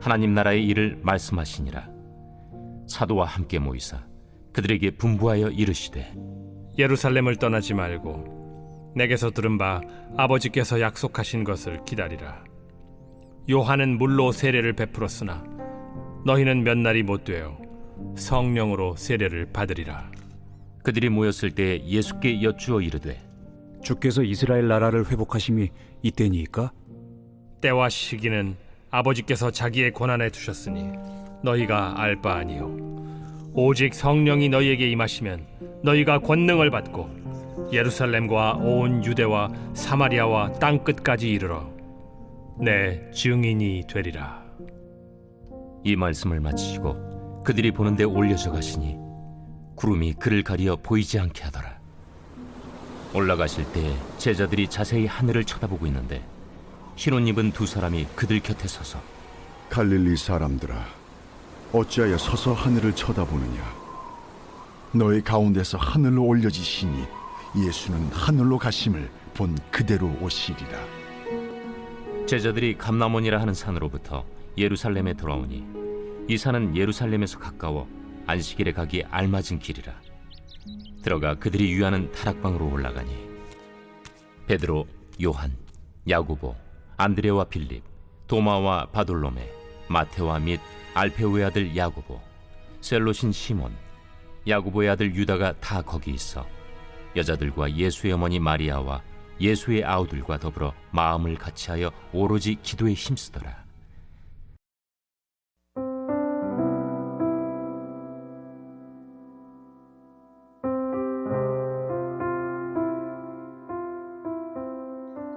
하나님 나라의 일을 말씀하시니라 사도와 함께 모이사 그들에게 분부하여 이르시되 예루살렘을 떠나지 말고 내게서 들은 바 아버지께서 약속하신 것을 기다리라. 요한은 물로 세례를 베풀었으나 너희는 몇 날이 못 되어 성령으로 세례를 받으리라. 그들이 모였을 때 예수께 여쭈어 이르되 주께서 이스라엘 나라를 회복하심이 이때니이까? 때와 시기는 아버지께서 자기의 권한에 두셨으니 너희가 알 바 아니요 오직 성령이 너희에게 임하시면 너희가 권능을 받고 예루살렘과 온 유대와 사마리아와 땅 끝까지 이르러 내 증인이 되리라. 이 말씀을 마치시고 그들이 보는데 올려져 가시니 구름이 그를 가리어 보이지 않게 하더라 올라가실 때 제자들이 자세히 하늘을 쳐다보고 있는데 흰옷 입은 두 사람이 그들 곁에 서서 갈릴리 사람들아, 어찌하여 서서 하늘을 쳐다보느냐? 너희 가운데서 하늘로 올려지시니 예수는 하늘로 가심을 본 그대로 오시리라. 제자들이 감나몬이라 하는 산으로부터 예루살렘에 돌아오니 이 산은 예루살렘에서 가까워 안식일에 가기 알맞은 길이라 들어가 그들이 유하는 다락방으로 올라가니 베드로, 요한, 야고보, 안드레와 빌립, 도마와 바돌로메, 마테와 및 알페오의 아들 야고보, 셀로신 시몬, 야고보의 아들 유다가 다 거기 있어 여자들과 예수의 어머니 마리아와 예수의 아우들과 더불어 마음을 같이하여 오로지 기도에 힘쓰더라.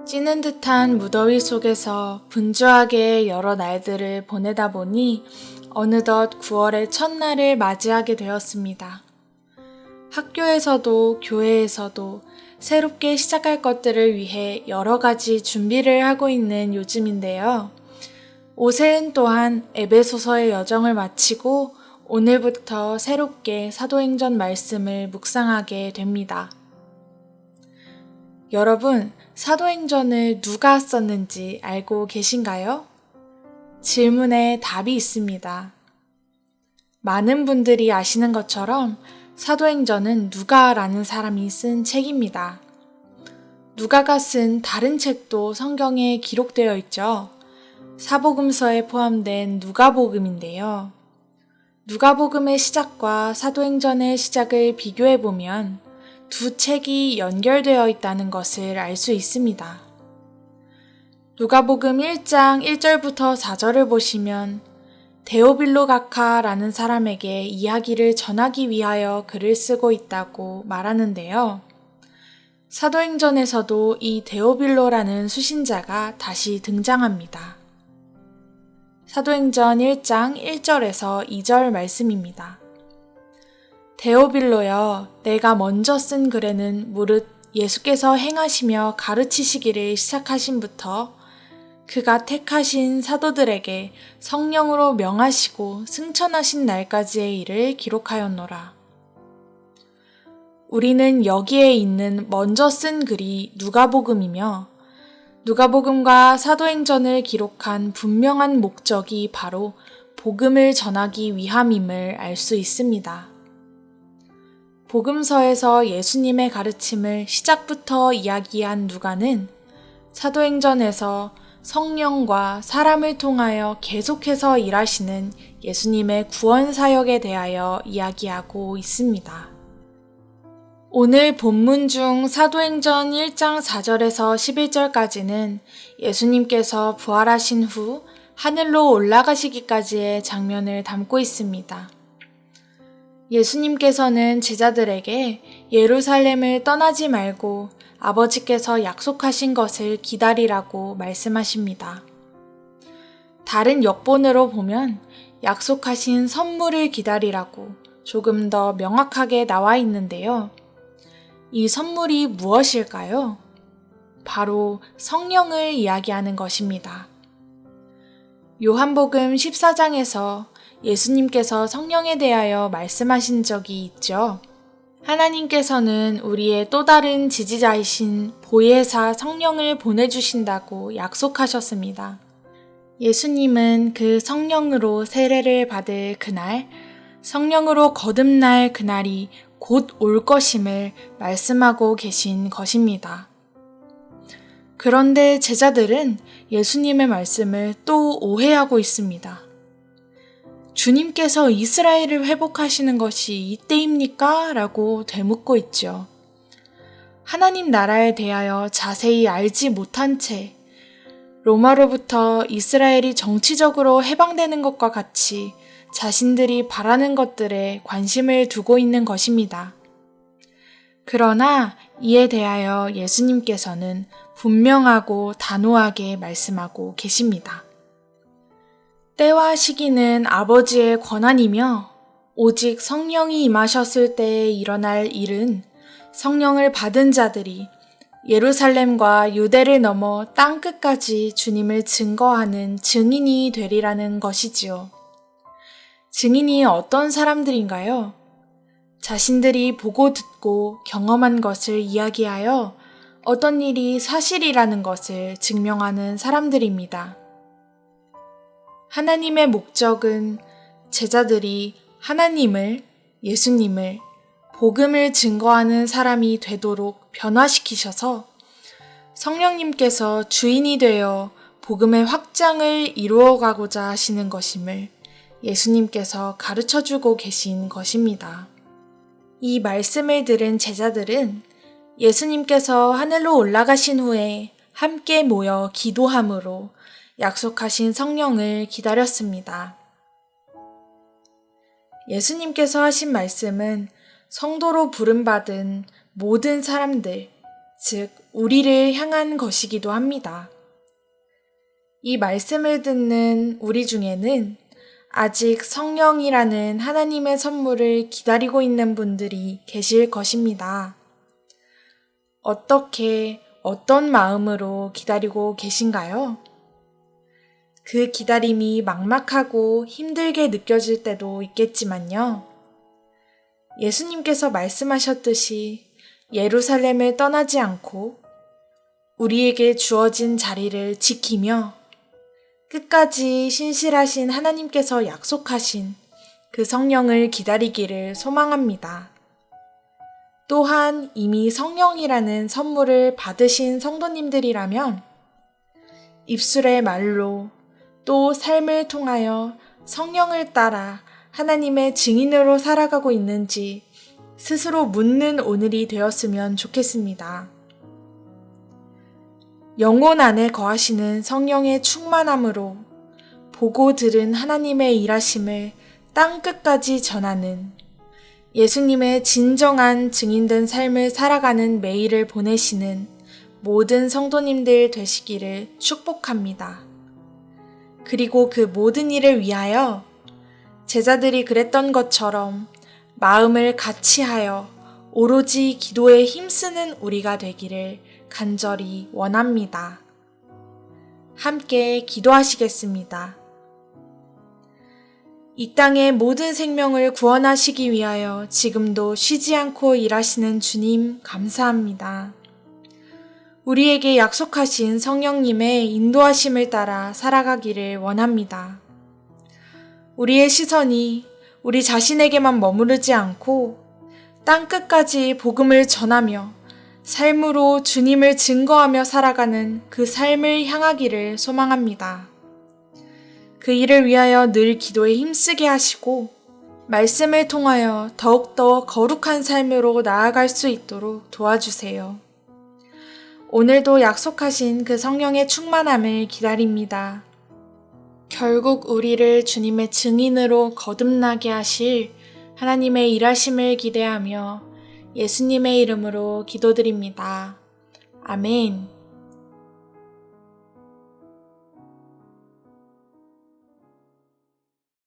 찌는 듯한 무더위 속에서 분주하게 여러 날들을 보내다 보니 어느덧 9월의 첫날을 맞이하게 되었습니다. 학교에서도 교회에서도 새롭게 시작할 것들을 위해 여러 가지 준비를 하고 있는 요즘인데요. 오세은 또한 에베소서의 여정을 마치고 오늘부터 새롭게 사도행전 말씀을 묵상하게 됩니다. 여러분, 사도행전을 누가 썼는지 알고 계신가요? 질문에 답이 있습니다. 많은 분들이 아시는 것처럼 사도행전은 누가라는 사람이 쓴 책입니다. 누가가 쓴 다른 책도 성경에 기록되어 있죠. 사복음서에 포함된 누가복음인데요. 누가복음의 시작과 사도행전의 시작을 비교해 보면 두 책이 연결되어 있다는 것을 알 수 있습니다. 누가복음 1장 1절부터 4절을 보시면 데오빌로 가카라는 사람에게 이야기를 전하기 위하여 글을 쓰고 있다고 말하는데요. 사도행전에서도 이 데오빌로라는 수신자가 다시 등장합니다. 사도행전 1장 1절에서 2절 말씀입니다. 데오빌로여, 내가 먼저 쓴 글에는 무릇 예수께서 행하시며 가르치시기를 시작하신부터 그가 택하신 사도들에게 성령으로 명하시고 승천하신 날까지의 일을 기록하였노라. 우리는 여기에 있는 먼저 쓴 글이 누가복음이며 누가복음과 사도행전을 기록한 분명한 목적이 바로 복음을 전하기 위함임을 알 수 있습니다. 복음서에서 예수님의 가르침을 시작부터 이야기한 누가는 사도행전에서 성령과 사람을 통하여 계속해서 일하시는 예수님의 구원 사역에 대하여 이야기하고 있습니다. 오늘 본문 중 사도행전 1장 4절에서 11절까지는 예수님께서 부활하신 후 하늘로 올라가시기까지의 장면을 담고 있습니다. 예수님께서는 제자들에게 예루살렘을 떠나지 말고 아버지께서 약속하신 것을 기다리라고 말씀하십니다. 다른 역본으로 보면 약속하신 선물을 기다리라고 조금 더 명확하게 나와 있는데요. 이 선물이 무엇일까요? 바로 성령을 이야기하는 것입니다. 요한복음 14장에서 예수님께서 성령에 대하여 말씀하신 적이 있죠. 하나님께서는 우리의 또 다른 지지자이신 보혜사 성령을 보내주신다고 약속하셨습니다. 예수님은 그 성령으로 세례를 받을 그날, 성령으로 거듭날 그날이 곧 올 것임을 말씀하고 계신 것입니다. 그런데 제자들은 예수님의 말씀을 또 오해하고 있습니다. 주님께서 이스라엘을 회복하시는 것이 이때입니까? 라고 되묻고 있죠. 하나님 나라에 대하여 자세히 알지 못한 채 로마로부터 이스라엘이 정치적으로 해방되는 것과 같이 자신들이 바라는 것들에 관심을 두고 있는 것입니다. 그러나 이에 대하여 예수님께서는 분명하고 단호하게 말씀하고 계십니다. 때와 시기는 아버지의 권한이며 오직 성령이 임하셨을 때에 일어날 일은 성령을 받은 자들이 예루살렘과 유대를 넘어 땅 끝까지 주님을 증거하는 증인이 되리라는 것이지요. 증인이 어떤 사람들인가요? 자신들이 보고 듣고 경험한 것을 이야기하여 어떤 일이 사실이라는 것을 증명하는 사람들입니다. 하나님의 목적은 제자들이 하나님을, 예수님을, 복음을 증거하는 사람이 되도록 변화시키셔서 성령님께서 주인이 되어 복음의 확장을 이루어가고자 하시는 것임을 예수님께서 가르쳐 주고 계신 것입니다. 이 말씀을 들은 제자들은 예수님께서 하늘로 올라가신 후에 함께 모여 기도함으로 약속하신 성령을 기다렸습니다. 예수님께서 하신 말씀은 성도로 부름받은 모든 사람들, 즉, 우리를 향한 것이기도 합니다. 이 말씀을 듣는 우리 중에는 아직 성령이라는 하나님의 선물을 기다리고 있는 분들이 계실 것입니다. 어떻게, 어떤 마음으로 기다리고 계신가요? 그 기다림이 막막하고 힘들게 느껴질 때도 있겠지만요. 예수님께서 말씀하셨듯이 예루살렘을 떠나지 않고 우리에게 주어진 자리를 지키며 끝까지 신실하신 하나님께서 약속하신 그 성령을 기다리기를 소망합니다. 또한 이미 성령이라는 선물을 받으신 성도님들이라면 입술의 말로 또 삶을 통하여 성령을 따라 하나님의 증인으로 살아가고 있는지 스스로 묻는 오늘이 되었으면 좋겠습니다. 영혼 안에 거하시는 성령의 충만함으로 보고 들은 하나님의 일하심을 땅 끝까지 전하는 예수님의 진정한 증인된 삶을 살아가는 매일을 보내시는 모든 성도님들 되시기를 축복합니다. 그리고 그 모든 일을 위하여 제자들이 그랬던 것처럼 마음을 같이 하여 오로지 기도에 힘쓰는 우리가 되기를 간절히 원합니다. 함께 기도하시겠습니다. 이 땅의 모든 생명을 구원하시기 위하여 지금도 쉬지 않고 일하시는 주님 감사합니다. 우리에게 약속하신 성령님의 인도하심을 따라 살아가기를 원합니다. 우리의 시선이 우리 자신에게만 머무르지 않고 땅 끝까지 복음을 전하며 삶으로 주님을 증거하며 살아가는 그 삶을 향하기를 소망합니다. 그 일을 위하여 늘 기도에 힘쓰게 하시고 말씀을 통하여 더욱더 거룩한 삶으로 나아갈 수 있도록 도와주세요. 오늘도 약속하신 그 성령의 충만함을 기다립니다. 결국 우리를 주님의 증인으로 거듭나게 하실 하나님의 일하심을 기대하며 예수님의 이름으로 기도드립니다. 아멘.